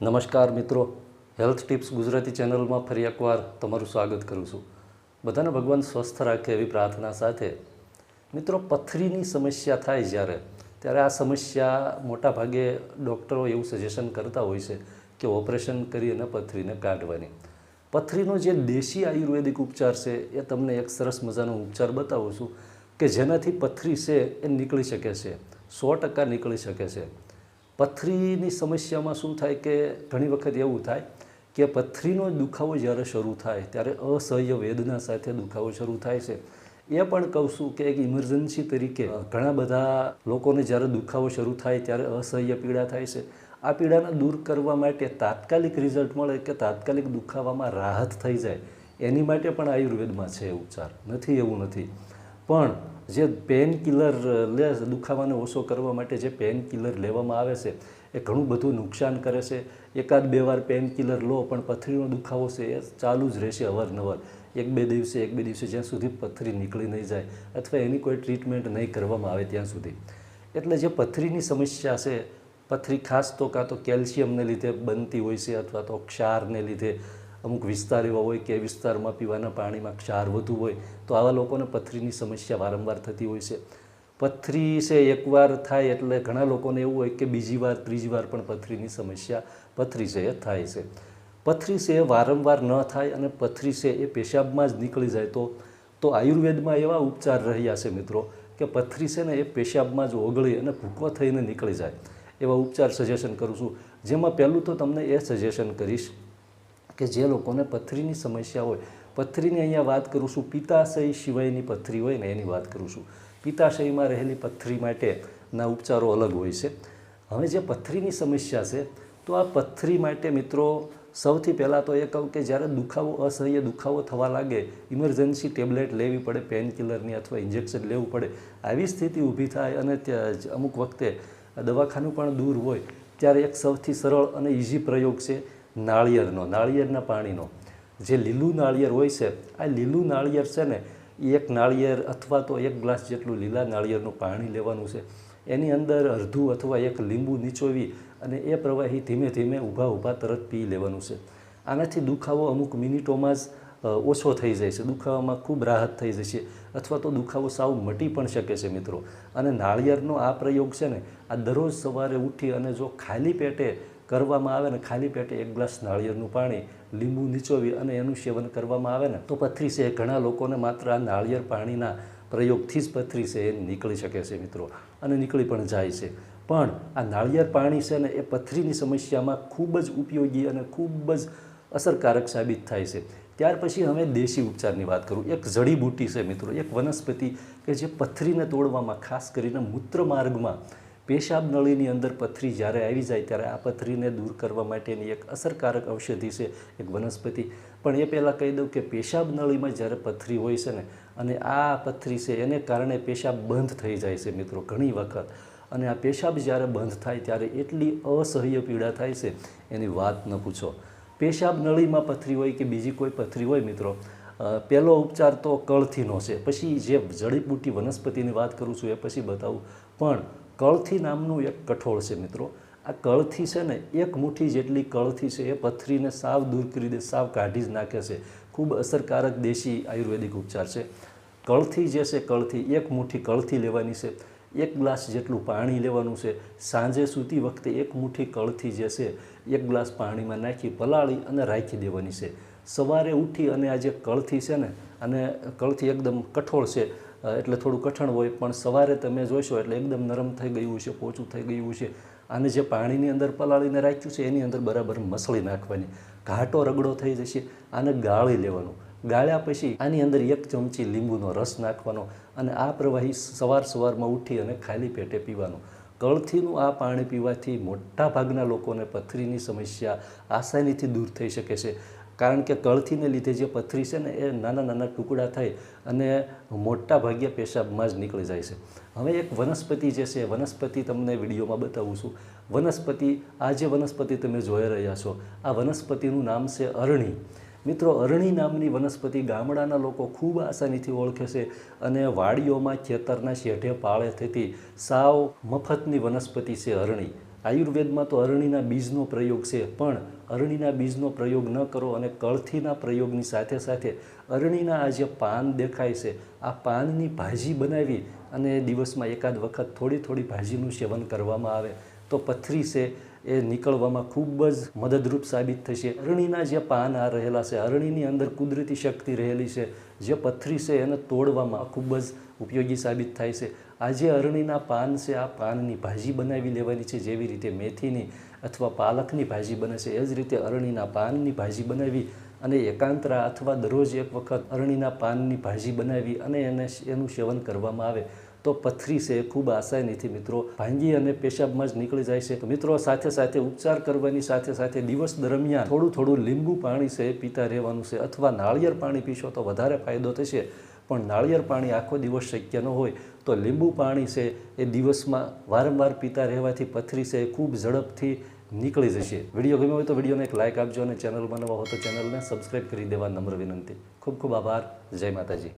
નમસ્કાર મિત્રો. Health tips Gujarati ચેનલમાં ફરી એકવાર તમારું સ્વાગત કરું છું. બધાને ભગવાન સ્વસ્થ રાખે એવી પ્રાર્થના સાથે. મિત્રો, પથરીની સમસ્યા થાય જ્યારે, ત્યારે આ સમસ્યા મોટા ભાગે ડૉક્ટરો એવું સજેશન કરતા હોય છે કે ઓપરેશન કરી અને પથરીને કાઢવાની. પથરીનો જે દેશી આયુર્વેદિક ઉપચાર છે, એ તમને એક સરસ મજાનો ઉપચાર બતાવું છું કે જેનાથી પથરી છે એ નીકળી શકે છે, સો ટકા નીકળી શકે છે. પથરીની સમસ્યામાં શું થાય કે ઘણી વખત એવું થાય કે પથરીનો દુખાવો જ્યારે શરૂ થાય, ત્યારે અસહ્ય વેદના સાથે દુખાવો શરૂ થાય છે. એ પણ કહું છું કે એક ઇમરજન્સી તરીકે ઘણા બધા લોકોને જ્યારે દુખાવો શરૂ થાય ત્યારે અસહ્ય પીડા થાય છે. આ પીડાને દૂર કરવા માટે તાત્કાલિક રિઝલ્ટ મળે કે તાત્કાલિક દુખાવામાં રાહત થઈ જાય. એની માટે પણ આયુર્વેદમાં છે ઉપચાર. નથી એવું નથી. પણ જે પેન કિલર લે, દુખાવાને ઓછો કરવા માટે જે પેન કિલર લેવામાં આવે છે, એ ઘણું બધું નુકસાન કરે છે. એકાદ બે વાર પેન કિલર લો, પણ પથરીનો દુખાવો છે, એ ચાલુ જ રહેશે અવારનવાર. એક બે દિવસે, એક બે દિવસે જ્યાં સુધી પથરી નીકળી નહીં જાય, અથવા એની કોઈ ટ્રીટમેન્ટ નહીં કરવામાં આવે ત્યાં સુધી. એટલે જે પથરીની સમસ્યા છે, પથરી ખાસ તો કાં તો કેલ્શિયમને લીધે બનતી હોય છે, અથવા તો ક્ષારને લીધે અમુક વિસ્તાર એવા હોય કે એ વિસ્તારમાં પીવાના પાણીમાં ક્ષાર વધુ હોય, તો આવા લોકોને પથરીની સમસ્યા વારંવાર થતી હોય છે. પથરી છે એકવાર થાય એટલે ઘણા લોકોને એવું હોય કે બીજી વાર, ત્રીજી વાર પણ પથરીની સમસ્યા પથરી છે, એ થાય છે. પથરી છે વારંવાર ન થાય અને પથરી છે એ પેશાબમાં જ નીકળી જાય તો તો આયુર્વેદમાં એવા ઉપચાર રહ્યા છે મિત્રો કે પથરી છે ને એ પેશાબમાં જ ઓગળી અને ભૂકો થઈને નીકળી જાય. એવા ઉપચાર સજેશન કરું છું. જેમાં પહેલું તો તમને એ સજેશન કરીશ કે જે લોકોને પથરીની સમસ્યા હોય. પથરીની અહીંયા વાત કરું છું, પિત્તાશય સિવાયની પથરી હોય ને એની વાત કરું છું. પિત્તાશયમાં રહેલી પથરી માટેના ઉપચારો અલગ હોય છે. હવે જે પથરીની સમસ્યા છે, તો આ પથરી માટે મિત્રો સૌથી પહેલાં તો એ કહું કે જ્યારે દુખાવો, અસહ્ય દુખાવો થવા લાગે, ઇમરજન્સી ટેબ્લેટ લેવી પડે, પેનકિલરની અથવા ઇન્જેક્શન લેવું પડે, આવી સ્થિતિ ઊભી થાય અને અમુક વખતે દવાખાનું પણ દૂર હોય, ત્યારે એક સૌથી સરળ અને ઇઝી પ્રયોગ છે નાળિયેરનો, નાળિયેરના પાણીનો. જે લીલું નાળિયેર હોય છે, આ લીલું નાળિયેર છે ને એક નાળિયેર અથવા તો એક ગ્લાસ જેટલું લીલા નાળિયેરનું પાણી લેવાનું છે. એની અંદર અડધું અથવા એક લીંબુ નીચોવી અને એ પ્રવાહી ધીમે ધીમે ઊભા ઊભા તરત પી લેવાનું છે. આનાથી દુખાવો અમુક મિનિટોમાં જ ઓછો થઈ જાય છે. દુખાવામાં ખૂબ રાહત થઈ જાય છે. અથવા તો દુખાવો સાવ મટી પણ શકે છે મિત્રો. અને નાળિયેરનો આ પ્રયોગ છે ને, આ દરરોજ સવારે ઉઠી અને જો ખાલી પેટે કરવામાં આવે ને ખાલી પેટે એક ગ્લાસ નાળિયેરનું પાણી, લીંબુ નીચોવી અને એનું સેવન કરવામાં આવે ને, તો પથરી છે. ઘણા લોકોને માત્ર આ નાળિયેર પાણીના પ્રયોગથી જ પથરી છે. એ નીકળી શકે છે મિત્રો. અને નીકળી પણ જાય છે. પણ આ નાળિયેર પાણી છે ને, એ પથરીની સમસ્યામાં ખૂબ જ ઉપયોગી અને ખૂબ જ અસરકારક સાબિત થાય છે. ત્યાર પછી હવે દેશી ઉપચારની વાત કરું. એક જડીબુટ્ટી છે મિત્રો. એક વનસ્પતિ કે જે પથરીને તોડવામાં ખાસ કરીને મૂત્ર માર્ગમાં પેશાબ નળીની અંદર પથરી જ્યારે આવી જાય ત્યારે આ પથરીને દૂર કરવા માટેની એક અસરકારક ઔષધિ છે, એક વનસ્પતિ. પણ એ પહેલાં કહી દઉં કે પેશાબ નળીમાં જ્યારે પથરી હોય છે ને, અને આ પથરી છે એને કારણે પેશાબ બંધ થઈ જાય છે મિત્રો ઘણી વખત. અને આ પેશાબ જ્યારે બંધ થાય ત્યારે એટલી અસહ્ય પીડા થાય છે, એની વાત ન પૂછો. પેશાબ નળીમાં પથરી હોય કે બીજી કોઈ પથરી હોય મિત્રો પહેલો ઉપચાર તો કળથીનો છે. પછી જે જડીબુટ્ટી વનસ્પતિની વાત કરું છું એ પછી બતાવું. પણ કળથી નામનું એક કઠોળ છે મિત્રો. આ કળથી છે ને એક મુઠ્ઠી જેટલી કળથી છે એ પથરીને સાવ દૂર કરી દે, સાવ કાઢી જ નાખે છે. ખૂબ અસરકારક દેશી આયુર્વેદિક ઉપચાર છે. કળથી જે છે કળથી, એક મુઠ્ઠી કળથી લેવાની છે, એક ગ્લાસ જેટલું પાણી લેવાનું છે. સાંજે સૂતી વખતે એક મુઠ્ઠી કળથી જે છે એક ગ્લાસ પાણીમાં નાખી પલાળી અને રાખી દેવાની છે. સવારે ઉઠી અને આ જે કળથી છે ને, અને કળથી એકદમ કઠોળ છે એટલે થોડું કઠણ હોય, પણ સવારે તમે જોશો એટલે એકદમ નરમ થઈ ગયું છે, પોચું થઈ ગયું છે. આને જે પાણીની અંદર પલાળીને રાખ્યું છે, એની અંદર બરાબર મસળી નાખવાની. ઘાટો રગડો થઈ જશે, આને ગાળી લેવાનું. ગાળ્યા પછી આની અંદર એક ચમચી લીંબુનો રસ નાખવાનો અને આ પ્રવાહી સવાર સવારમાં ઉઠી અને ખાલી પેટે પીવાનું. કળથીનું આ પાણી પીવાથી મોટા ભાગના લોકોને પથરીની સમસ્યા, આસાનીથી દૂર થઈ શકે છે. કારણ કે કળથીને લીધે જે પથરી છે ને એ નાના નાના ટુકડા થઈ અને મોટા ભાગે પેશાબમાં જ નીકળી જાય છે. હવે એક વનસ્પતિ જે છે, વનસ્પતિ તમને વિડીયોમાં બતાવું છું. વનસ્પતિ, આ જે વનસ્પતિ તમે જોઈ રહ્યા છો, આ વનસ્પતિનું નામ છે અરણી. મિત્રો, અરણી નામની વનસ્પતિ ગામડાના લોકો ખૂબ આસાનીથી ઓળખે છે અને વાડીઓમાં ખેતરના શેઢે પાળે થતી સાવ મફતની વનસ્પતિ છે અરણી. આયુર્વેદમાં તો અરણીના બીજનો પ્રયોગ છે, પણ અરણીના બીજનો પ્રયોગ ન કરો અને કળથીના પ્રયોગની સાથે સાથે અરણીના આ જે પાન દેખાય છે, આ પાનની ભાજી બનાવી અને દિવસમાં એકાદ વખત થોડી થોડી ભાજીનું સેવન કરવામાં આવે, તો પથરી છે એ નીકળવામાં ખૂબ જ મદદરૂપ સાબિત થશે. અરણીના જે પાન આ રહેલા છે, અરણીની અંદર કુદરતી શક્તિ રહેલી છે, જે પથરી છે એને તોડવામાં ખૂબ જ ઉપયોગી સાબિત થાય છે. આ જે અરણીના પાન છે, આ પાનની ભાજી બનાવી લેવાની છે, જેવી રીતે મેથીની અથવા પાલકની ભાજી બને છે, એ જ રીતે અરણીના પાનની ભાજી બનાવી અને એકાંતરા અથવા દરરોજ એક વખત અરણીના પાનની ભાજી બનાવી અને એને એનું સેવન કરવામાં આવે, તો પથરી છે ખૂબ આસાનીથી મિત્રો ભાંગી અને પેશાબમાં જ નીકળી જાય છે. મિત્રો, સાથે સાથે ઉપચાર કરવાની સાથે સાથે દિવસ દરમિયાન થોડું થોડું લીંબુ પાણી છે પીતા રહેવાનું છે, અથવા નાળિયેર પાણી પીશો તો વધારે ફાયદો થશે. પણ નાળિયેર પાણી આખો દિવસ શક્ય ન હોય તો લીંબુ પાણી છે એ દિવસમાં વારંવાર પીતા રહેવાથી પથરી છે એ ખૂબ ઝડપથી નીકળી જશે. વીડિયો ગમ્યો હોય તો વિડીયોને એક લાઇક આપજો અને ચેનલમાં નવા હો તો ચેનલને સબસ્ક્રાઈબ કરી દેવા નમ્ર વિનંતી. ખૂબ ખૂબ આભાર. જય માતાજી.